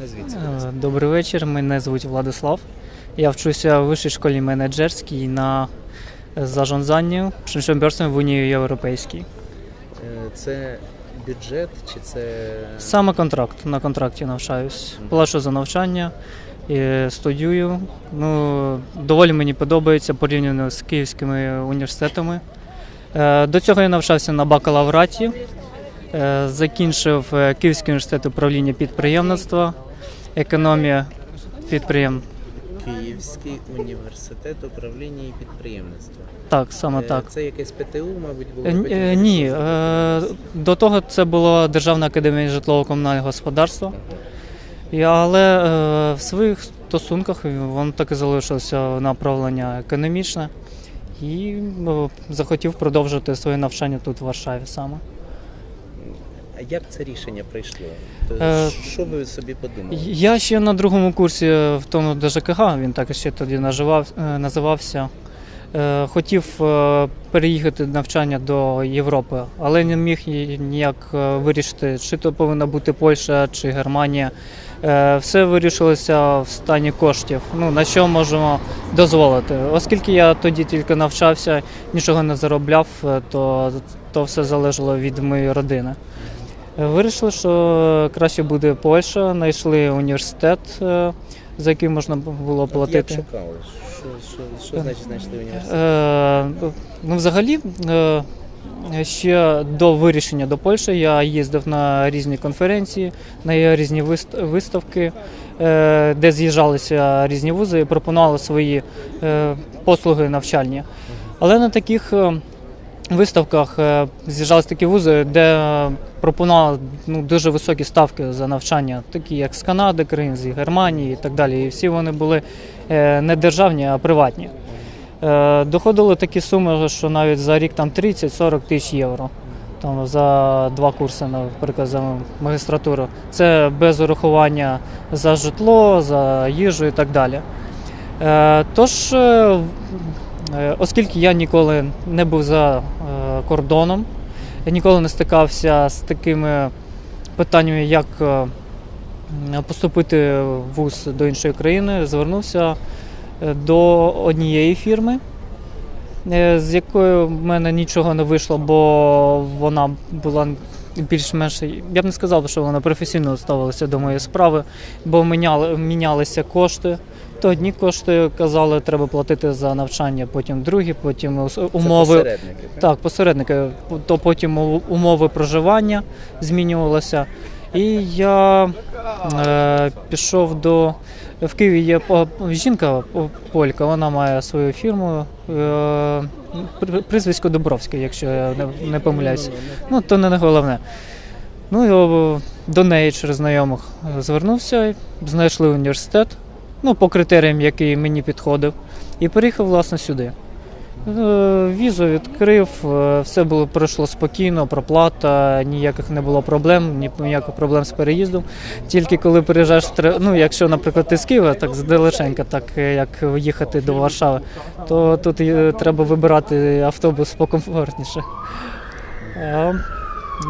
Е, Добрий вечір. Мене звуть Владислав. Я вчуся в вищій школі менеджерській на zarządzaniu przedsiębiorstwem в Унії Європейській. Е, Це бюджет чи це Саме контракт. На контракті навчаюсь. Плачу за навчання, і студію. Ну, доволі мені подобається порівняно з київськими університетами. Е, До цього я навчався на бакалавраті. Е, Закінчив е, Київський університет управління підприємництва, економія підприєм. Київський університет управління і підприємництва? Так, саме Е, так. Це якесь ПТУ, мабуть, було Ні, е, до того це було Державна академія житлово-комунального господарства. Але в своїх стосунках воно так і залишилося направлення економічне. І захотів продовжити своє навчання тут, в Варшаві саме. А як це рішення прийшло? То Е, Що ви собі подумали? Я ще на другому курсі в тому ДЖКГ, він так ще тоді наживав, е, називався. е, Хотів переїхати навчання до Європи, але не міг ніяк вирішити, чи то повинна бути Польща чи Германія. Все вирішилося в стані коштів. Ну на що можемо дозволити. Оскільки я тоді тільки навчався, нічого не заробляв, то, то все залежало від моєї родини. Е, Вирішили, що краще буде Польща, знайшли університет, е, за яким можна було От Як платити. шукали? Що, що, що значить знайшли університет? Е, Ну, взагалі, е, ще до вирішення до Польщі я їздив на різні конференції, на різні вист- виставки, е, де з'їжджалися різні вузи і пропонували свої е, послуги навчальні. Але на таких е, виставках е, з'їжджалися такі вузи, де пропонували ну, дуже високі ставки за навчання, такі як з Канади, країн з Германії і так далі. І всі вони були е, не державні, а приватні. Е, Доходили такі суми, що навіть за рік там 30-40 тисяч євро. Там за два курси, наприклад, за магістратуру. Це без урахування за житло, за їжу і так далі. Тож, оскільки я ніколи не був за кордоном, я ніколи не стикався з такими питаннями, як е, поступити в вуз до іншої країни, звернувся е, до однієї фірми, е, з якою в мене нічого не вийшло, бо вона була більш-менш. Я б не сказав, що вона професійно ставилася до моєї справи, бо міняли, мінялися кошти. То одні кошти казали, треба платити за навчання, потім другі, потім ус- Це умови. посередники, так? Посередники. То потім умови проживання змінювалися. І я е, пішов до. В Києві є жінка полька, вона має свою фірму. Е, прізвисько Дубровське, якщо я не, не помиляюся. Ну, то не головне. Ну і до неї через знайомих звернувся, знайшли університет, ну, по критеріям, який мені підходив, і переїхав, власне, сюди. Е, Візу відкрив, е, все було пройшло спокійно, проплата, ніяких не було проблем, ніяких проблем з переїздом. Тільки коли приїжджаєш, ну якщо, наприклад, ти з Києва, так здалеченька, так е, як їхати до Варшави, то тут треба вибирати автобус покомфортніше.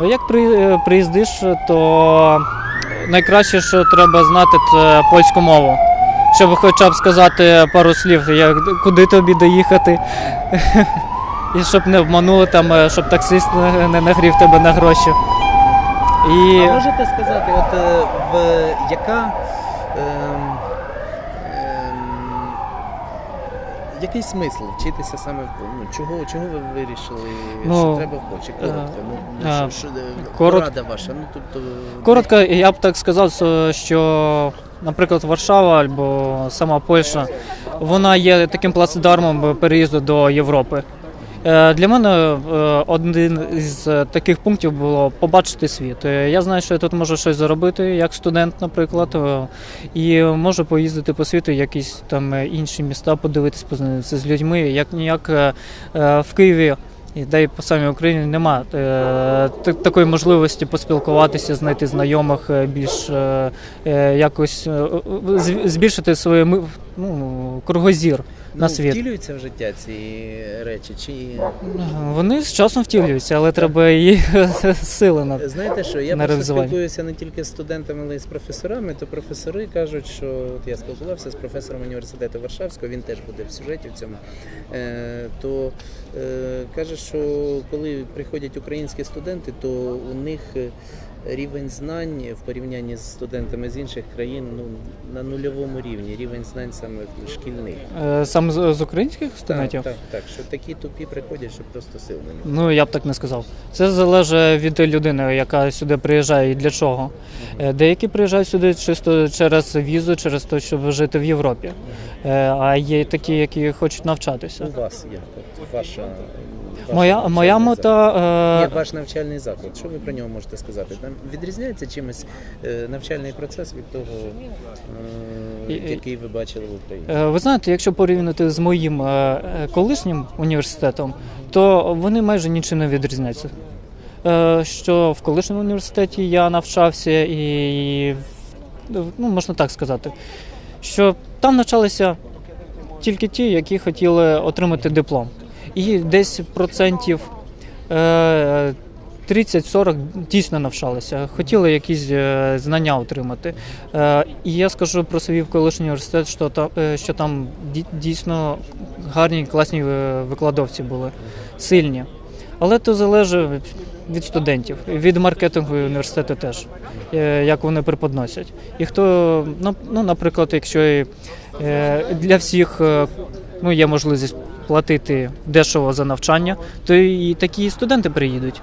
Ну, як приїздиш, то найкраще, що треба знати, це польську мову. Щоб хоча б сказати пару слів, як, куди тобі доїхати. І щоб не обманули там, е, щоб таксист не- нагрів тебе на гроші. І А можете сказати, от е, в яка ем, який смисл вчитися саме в? Ну, чого, чого ви вирішили, Ну, що треба в Польщі? Коротко. Ну, ну, е, що, що, е, корот- порада ваша. Ну, тобто, коротко, я б так сказав, що, наприклад, Варшава або сама Польща, вона є таким плацдармом переїзду до Європи. Е, Для мене е, один із е, таких пунктів було побачити світ. Я знаю, що я тут можу щось заробити, як студент, наприклад, і можу поїздити по світу, якісь там інші міста, подивитись, познайомитися з людьми. Як ніяк в Києві. І де по самій Україні немає е, такої можливості поспілкуватися, знайти знайомих, більш е, якось е, збільшити своє ну, кругозір. На світ. Втілюються в життя ці речі, чи Вони з часом втілюються, але треба її сили на знаєте, що я просто спілкуюся не тільки з студентами, але й з професорами. То професори кажуть, що от я спілкувався з професором університету Варшавського, він теж буде в сюжеті в цьому. Е, то е, каже, що коли приходять українські студенти, то у них е, рівень знань в порівнянні з студентами з інших країн ну на нульовому рівні. Рівень знань саме шкільних. Е, саме з, з українських студентів. Так, так, так, що такі тупі приходять, що просто сил немає. Ну я б так не сказав. Це залежить від людини, яка сюди приїжджає і для чого. Е, Деякі приїжджають сюди чисто через візу, через те, щоб жити в Європі. Е, А є такі, які хочуть навчатися. У вас як? Ваша ваш Моя, моя мета. Ні, е, ваш навчальний заклад. Що ви про нього можете сказати? Там відрізняється чимось е, навчальний процес від того, е, який ви бачили в Україні? Е, Ви знаєте, якщо порівняти з моїм колишнім університетом, то вони майже нічим не відрізняються. Що в колишньому університеті я навчався, і ну, можна так сказати, що там навчалися тільки ті, які хотіли отримати диплом. І десь процентів е, 30-40 дійсно навчалися, хотіли якісь е, знання отримати. Е, І я скажу про свій колишній університет, що там, е, що там дійсно гарні, класні е, викладовці були, сильні. Але то залежить від студентів, від маркетингу університету теж, е, як вони преподносять. І хто, ну, ну наприклад, якщо е, для всіх е, ну, є можливість платити дешево за навчання, то і такі студенти приїдуть.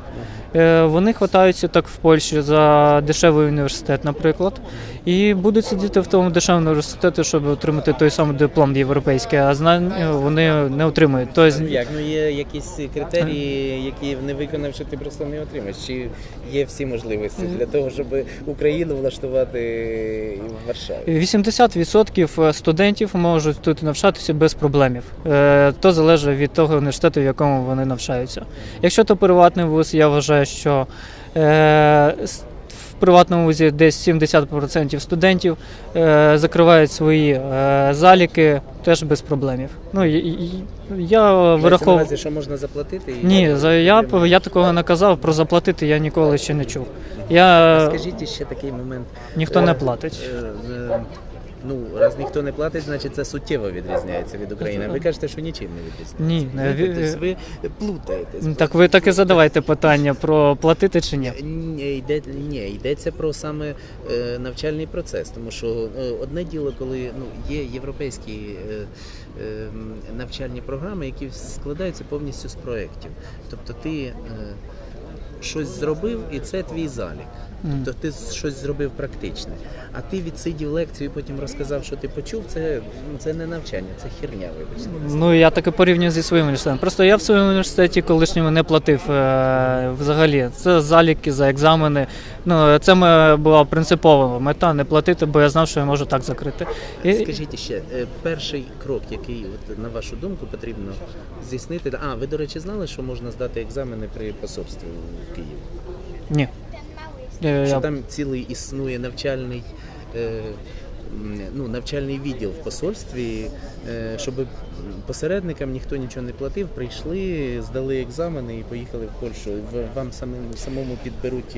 Е, Вони хватаються так в Польщі за дешевий університет, наприклад, і будуть сидіти в тому дешевому університеті, щоб отримати той самий диплом європейський, а знань е, вони не отримують. Тобто, Як ну є якісь критерії, які не виконавши, ти просто не отримаєш? Чи є всі можливості для того, щоб Україну влаштувати в Варшаві? 80% студентів можуть тут навчатися без проблемів. Е, То залежить від того університету, в якому вони навчаються. Якщо то приватний вуз, я вважаю, що е, в приватному вузі десь 70% студентів е, закривають свої е, заліки теж без проблемів. Ну, я Мається на що можна заплатити? і- Ні, за я, я такого не казав, про заплатити я ніколи ще не чув. Я Скажіть ще такий момент. ніхто не платить. Ну, раз ніхто не платить, значить це суттєво відрізняється від України. Ви кажете, що нічим не відрізняється. Ні, Ну, тобто ви плутаєтесь. Так ви так і задавайте питання про платити чи ні. Ні, йде, ні, йдеться про саме е, навчальний процес, тому що е, одне діло, коли ну, є європейські е, навчальні програми, які складаються повністю з проєктів. Тобто ти щось зробив, і це твій залік. Тобто ти щось зробив практичне. А ти відсидів лекцію і потім розказав, що ти почув, це, це не навчання, це херня, вибачте. Ну я так і порівнюю зі своїм університетом. Просто я в своєму університеті колишньому не платив е, взагалі. Це заліки за екзамени. Ну це була принципова мета не платити, бо я знав, що я можу так закрити. І, Скажіть ще, е, перший крок, який, от, на вашу думку, потрібно здійснити. А, ви, до речі, знали, що можна здати екзамени при посольстві в ні. Що там цілий існує навчальний. е, Ну, навчальний відділ в посольстві, е, щоб посередникам ніхто нічого не платив, прийшли, здали екзамени і поїхали в Польщу. Вам самим самому підберуть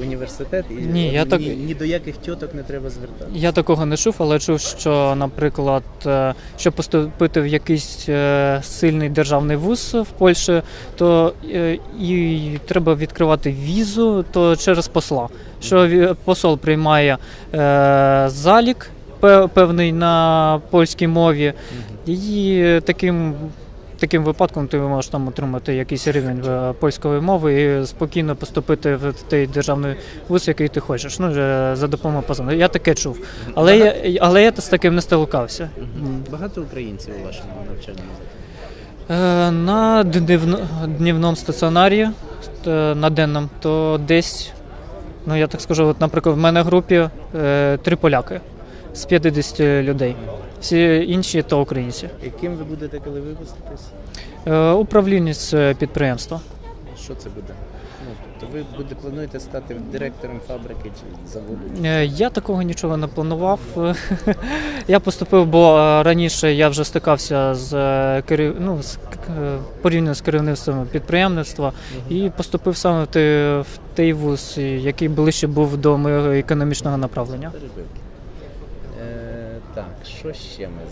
університет, і Ні, я так- ні, ні до яких тьоток не треба звертати. я такого не чув, але чув, що, наприклад, е, щоб поступити в якийсь е, сильний державний вуз в Польщі, то е, і треба відкривати візу то через посла. Що посол приймає е, залік певний на польській мові, і таким. Таким випадком ти можеш там отримати якийсь рівень е, польської мови і спокійно поступити в той державний вуз, який ти хочеш. Ну за допомогою посла. Я таке чув. Але я, але я з таким не стикався. Мгм. Багато українців у вашому навчальному? Е, На дневно, днівному стаціонарі, е, на денному, то десь, ну я так скажу, от, наприклад, в мене в групі е, три поляки з 50 людей. Всі інші то українці. Яким ви будете, коли випуститесь? Е, Управлінець підприємства. Що це буде? Ну, тобто ви буде, плануєте стати директором фабрики чи заводу? Е, Я такого нічого не планував. Я поступив, бо е, раніше я вже стикався з е, керів... ну, з порівняно з керівництвом підприємництва і поступив саме в той, в той вуз, який ближче був до моєго економічного направлення. Так, що ще ми